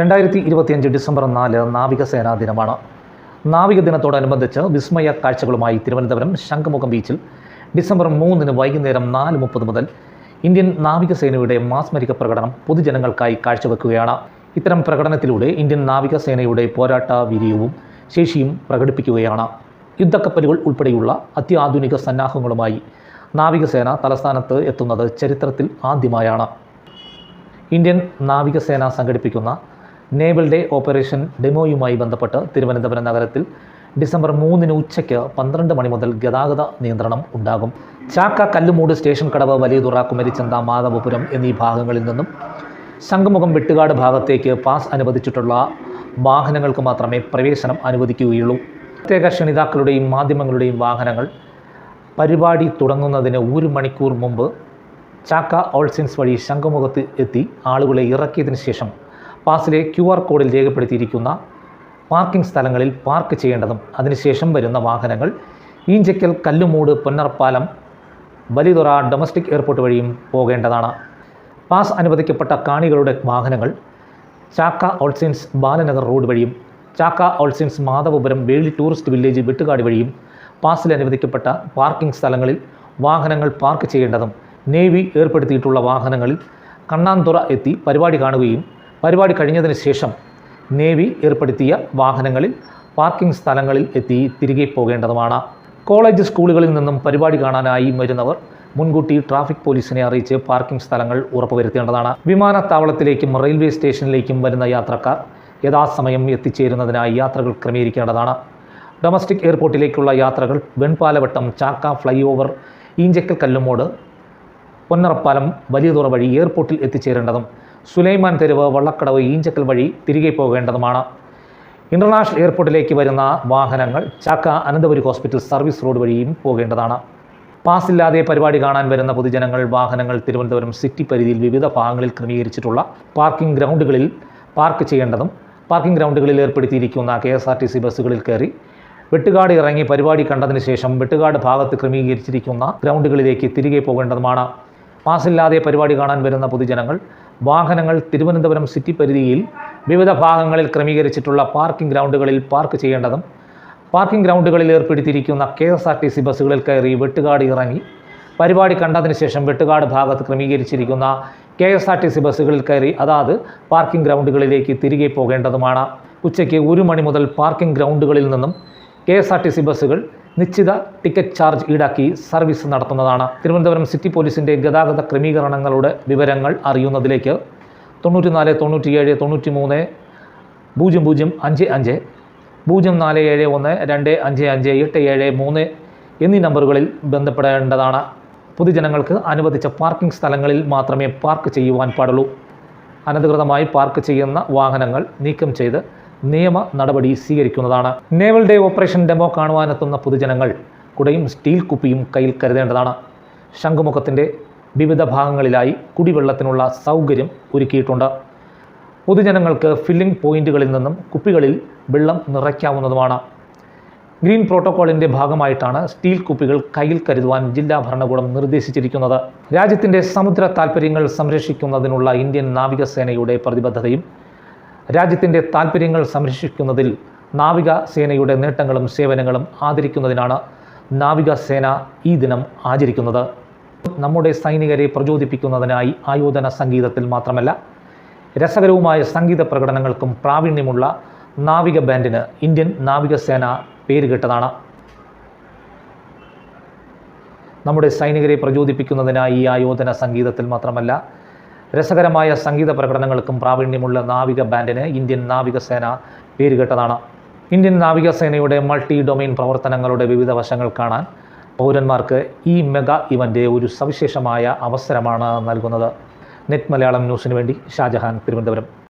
രണ്ടായിരത്തി ഇരുപത്തിയഞ്ച് ഡിസംബർ നാല് നാവികസേനാ ദിനമാണ്. നാവിക ദിനത്തോടനുബന്ധിച്ച് വിസ്മയ കാഴ്ചകളുമായി തിരുവനന്തപുരം ശംഖുമുഖം ബീച്ചിൽ ഡിസംബർ മൂന്നിന് വൈകുന്നേരം നാല് മുപ്പത് മുതൽ ഇന്ത്യൻ നാവികസേനയുടെ മാസ്മരിക പ്രകടനം പൊതുജനങ്ങൾക്കായി കാഴ്ചവെക്കുകയാണ്. ഇത്തരം പ്രകടനത്തിലൂടെ ഇന്ത്യൻ നാവികസേനയുടെ പോരാട്ട വീര്യവും ശേഷിയും പ്രകടിപ്പിക്കുകയാണ്. യുദ്ധക്കപ്പലുകൾ ഉൾപ്പെടെയുള്ള അത്യാധുനിക സന്നാഹങ്ങളുമായി നാവികസേന തലസ്ഥാനത്ത് എത്തുന്നത് ചരിത്രത്തിൽ ആദ്യമായാണ്. ഇന്ത്യൻ നാവികസേന സംഘടിപ്പിക്കുന്ന നേവൽ ഡേ ഓപ്പറേഷൻ ഡെമോയുമായി ബന്ധപ്പെട്ട് തിരുവനന്തപുരം നഗരത്തിൽ ഡിസംബർ മൂന്നിന് ഉച്ചയ്ക്ക് പന്ത്രണ്ട് മണി മുതൽ ഗതാഗത നിയന്ത്രണം ഉണ്ടാകും. ചാക്ക കല്ലുമൂട് സ്റ്റേഷൻ കടവ് വലിയതുറ കുമരിച്ചന്ത മാധവപുരം എന്നീ ഭാഗങ്ങളിൽ നിന്നും ശംഖുമുഖം വെട്ടുകാട് ഭാഗത്തേക്ക് പാസ് അനുവദിച്ചിട്ടുള്ള വാഹനങ്ങൾക്ക് മാത്രമേ പ്രവേശനം അനുവദിക്കുകയുള്ളൂ. പ്രത്യേക ക്ഷണിതാക്കളുടെയും മാധ്യമങ്ങളുടെയും വാഹനങ്ങൾ പരിപാടി തുടങ്ങുന്നതിന് ഒരു മണിക്കൂർ മുമ്പ് ചാക്ക ഓൾസിൻസ് വഴി ശംഖുമുഖത്ത് എത്തി. ആളുകളെ ഇറക്കിയതിന് ശേഷം പാസിലെ ക്യു ആർ കോഡിൽ രേഖപ്പെടുത്തിയിരിക്കുന്ന പാർക്കിംഗ് സ്ഥലങ്ങളിൽ പാർക്ക് ചെയ്യേണ്ടതും അതിനുശേഷം വരുന്ന വാഹനങ്ങൾ ഈഞ്ചക്കൽ കല്ലുമൂട് പൊന്നർപ്പാലം വലിതുറ ഡൊമസ്റ്റിക് എയർപോർട്ട് വഴിയും പോകേണ്ടതാണ്. പാസ് അനുവദിക്കപ്പെട്ട കാണികളുടെ വാഹനങ്ങൾ ചാക്ക ഓൾസിൻസ് ബാലനഗർ റോഡ് വഴിയും Chakka all saints Madhavapuram Veli tourist village Vettukad വഴിയും പാസിൽ അനുവദിക്കപ്പെട്ട പാർക്കിംഗ് സ്ഥലങ്ങളിൽ വാഹനങ്ങൾ പാർക്ക് ചെയ്യേണ്ടതും നേവി ഏർപ്പെടുത്തിയിട്ടുള്ള വാഹനങ്ങളിൽ കണ്ണാന്തുറ എത്തി പരിപാടി കാണുകയും പരിപാടി കഴിഞ്ഞതിന് ശേഷം നേവി ഏർപ്പെടുത്തിയ വാഹനങ്ങളിൽ പാർക്കിംഗ് സ്ഥലങ്ങളിൽ എത്തി തിരികെ പോകേണ്ടതുമാണ്. കോളേജ് സ്കൂളുകളിൽ നിന്നും പരിപാടി കാണാനായി വരുന്നവർ മുൻകൂട്ടി ട്രാഫിക് പോലീസിനെ അറിയിച്ച് പാർക്കിംഗ് സ്ഥലങ്ങൾ ഉറപ്പുവരുത്തേണ്ടതാണ്. വിമാനത്താവളത്തിലേക്കും റെയിൽവേ സ്റ്റേഷനിലേക്കും വരുന്ന യാത്രക്കാർ യഥാസമയം എത്തിച്ചേരുന്നതിനായി യാത്രകൾ ക്രമീകരിക്കേണ്ടതാണ്. ഡൊമസ്റ്റിക് എയർപോർട്ടിലേക്കുള്ള യാത്രകൾ വെൺപാലവട്ടം ചാക്ക ഫ്ലൈ ഓവർ ഈഞ്ചക്കൽ കല്ലുമോട് പൊന്നറപ്പാലം വലിയതുറ വഴി എയർപോർട്ടിൽ എത്തിച്ചേരേണ്ടതും സുലൈമാൻ തെരുവ് വള്ളക്കടവ് ഈഞ്ചക്കൽ വഴി തിരികെ പോകേണ്ടതുമാണ്. ഇന്റർനാഷണൽ എയർപോർട്ടിലേക്ക് വരുന്ന വാഹനങ്ങൾ Chakka Ananthapuri hospital service road വഴിയും പോകേണ്ടതാണ്. പാസില്ലാതെ പരിപാടി കാണാൻ വരുന്ന പൊതുജനങ്ങൾ വാഹനങ്ങൾ തിരുവനന്തപുരം സിറ്റി പരിധിയിൽ വിവിധ ഭാഗങ്ങളിൽ ക്രമീകരിച്ചിട്ടുള്ള പാർക്കിംഗ് ഗ്രൗണ്ടുകളിൽ പാർക്ക് ചെയ്യേണ്ടതും പാർക്കിംഗ് ഗ്രൗണ്ടുകളിൽ ഏർപ്പെടുത്തിയിരിക്കുന്ന K S R T C ബസ്സുകളിൽ കയറി വെട്ടുകാട് ഇറങ്ങി പരിപാടി കണ്ടതിന് ശേഷം വെട്ടുകാട് ഭാഗത്ത് ക്രമീകരിച്ചിരിക്കുന്ന ഗ്രൗണ്ടുകളിലേക്ക് തിരികെ പോകേണ്ടതുമാണ്. പാസില്ലാതെ പരിപാടി കാണാൻ വരുന്ന പൊതുജനങ്ങൾ വാഹനങ്ങൾ തിരുവനന്തപുരം സിറ്റി പരിധിയിൽ വിവിധ ഭാഗങ്ങളിൽ ക്രമീകരിച്ചിട്ടുള്ള പാർക്കിംഗ് ഗ്രൗണ്ടുകളിൽ പാർക്ക് ചെയ്യേണ്ടതും പാർക്കിംഗ് ഗ്രൗണ്ടുകളിൽ ഏർപ്പെടുത്തിയിരിക്കുന്ന K S R T C ബസ്സുകളിൽ കയറി വെട്ടുകാട് ഇറങ്ങി. പരിപാടി കണ്ടതിന് ശേഷം വെട്ടുകാട് ഭാഗത്ത് ക്രമീകരിച്ചിരിക്കുന്ന K S R T C ബസ്സുകളിൽ കയറി അതാത് പാർക്കിംഗ് ഗ്രൗണ്ടുകളിലേക്ക് തിരികെ പോകേണ്ടതുമാണ്. ഉച്ചയ്ക്ക് ഒരു മണി മുതൽ പാർക്കിംഗ് ഗ്രൗണ്ടുകളിൽ നിന്നും K S R T C ബസ്സുകൾ നിശ്ചിത ടിക്കറ്റ് ചാർജ് ഈടാക്കി സർവീസ് നടത്തുന്നതാണ്. തിരുവനന്തപുരം സിറ്റി പോലീസിന്റെ ഗതാഗത ക്രമീകരണങ്ങളുടെ വിവരങ്ങൾ അറിയുന്നതിലേക്ക്. തൊണ്ണൂറ്റിനാല് തൊണ്ണൂറ്റിയേഴ് തൊണ്ണൂറ്റി മൂന്ന് പൂജ്യം പൂജ്യം അഞ്ച് അഞ്ച് പൂജ്യം നാല് ഏഴ് ഒന്ന് രണ്ട് അഞ്ച് അഞ്ച് എട്ട് ഏഴ് മൂന്ന് എന്നീ നമ്പറുകളിൽ ബന്ധപ്പെടേണ്ടതാണ്. പൊതുജനങ്ങൾക്ക് അനുവദിച്ച പാർക്കിംഗ് സ്ഥലങ്ങളിൽ മാത്രമേ പാർക്ക് ചെയ്യുവാൻ പാടുള്ളൂ. അനധികൃതമായി പാർക്ക് ചെയ്യുന്ന വാഹനങ്ങൾ നീക്കം ചെയ്ത് നിയമ നടപടി സ്വീകരിക്കുന്നതാണ്. നേവൽ ഡേ ഓപ്പറേഷൻ ഡെമോ കാണുവാനെത്തുന്ന പൊതുജനങ്ങൾ കുടയും സ്റ്റീൽ കുപ്പിയും കയ്യിൽ കരുതേണ്ടതാണ്. ശംഖുമുഖത്തിന്റെ വിവിധ ഭാഗങ്ങളിലായി കുടിവെള്ളത്തിനുള്ള സൗകര്യം ഒരുക്കിയിട്ടുണ്ട്. പൊതുജനങ്ങൾക്ക് ഫില്ലിംഗ് പോയിന്റുകളിൽ നിന്നും കുപ്പികളിൽ വെള്ളം നിറയ്ക്കാവുന്നതുമാണ്. ഗ്രീൻ പ്രോട്ടോക്കോളിന്റെ ഭാഗമായിട്ടാണ് സ്റ്റീൽ കുപ്പികൾ കയ്യിൽ കരുതുവാൻ ജില്ലാ ഭരണകൂടം നിർദ്ദേശിച്ചിരിക്കുന്നത്. രാജ്യത്തിന്റെ സമുദ്ര താൽപ്പര്യങ്ങൾ സംരക്ഷിക്കുന്നതിനുള്ള ഇന്ത്യൻ നാവികസേനയുടെ പ്രതിബദ്ധതയും രാജ്യത്തിന്റെ താൽപ്പര്യങ്ങൾ സംരക്ഷിക്കുന്നതിൽ നാവികസേനയുടെ നേട്ടങ്ങളും സേവനങ്ങളും ആദരിക്കുന്നതിനാണ് നാവികസേന ഈ ദിനം ആചരിക്കുന്നത്. നമ്മുടെ സൈനികരെ പ്രചോദിപ്പിക്കുന്നതിനായി ആയോധന സംഗീതത്തിൽ മാത്രമല്ല രസകരവുമായ സംഗീത പ്രകടനങ്ങൾക്കും പ്രാവീണ്യമുള്ള നാവിക ബാൻഡിന് ഇന്ത്യൻ നാവികസേന പേരുകെട്ടതാണ്. നമ്മുടെ സൈനികരെ പ്രചോദിപ്പിക്കുന്നതിനായി ഈ ആയോധന സംഗീതത്തിൽ മാത്രമല്ല രസകരമായ സംഗീത പ്രകടനങ്ങൾക്കും പ്രാവീണ്യമുള്ള നാവിക ബാൻഡിന് ഇന്ത്യൻ നാവികസേന പേരുകെട്ടതാണ്. ഇന്ത്യൻ നാവികസേനയുടെ മൾട്ടി ഡൊമൈൻ പ്രവർത്തനങ്ങളുടെ വിവിധ വശങ്ങൾ കാണാൻ പൗരന്മാർക്ക് ഈ മെഗാ ഇവന്റ് ഒരു സവിശേഷമായ അവസരമാണ് നൽകുന്നത്. നെറ്റ് മലയാളം ന്യൂസിന് വേണ്ടി ഷാജഹാൻ തിരുവനന്തപുരം.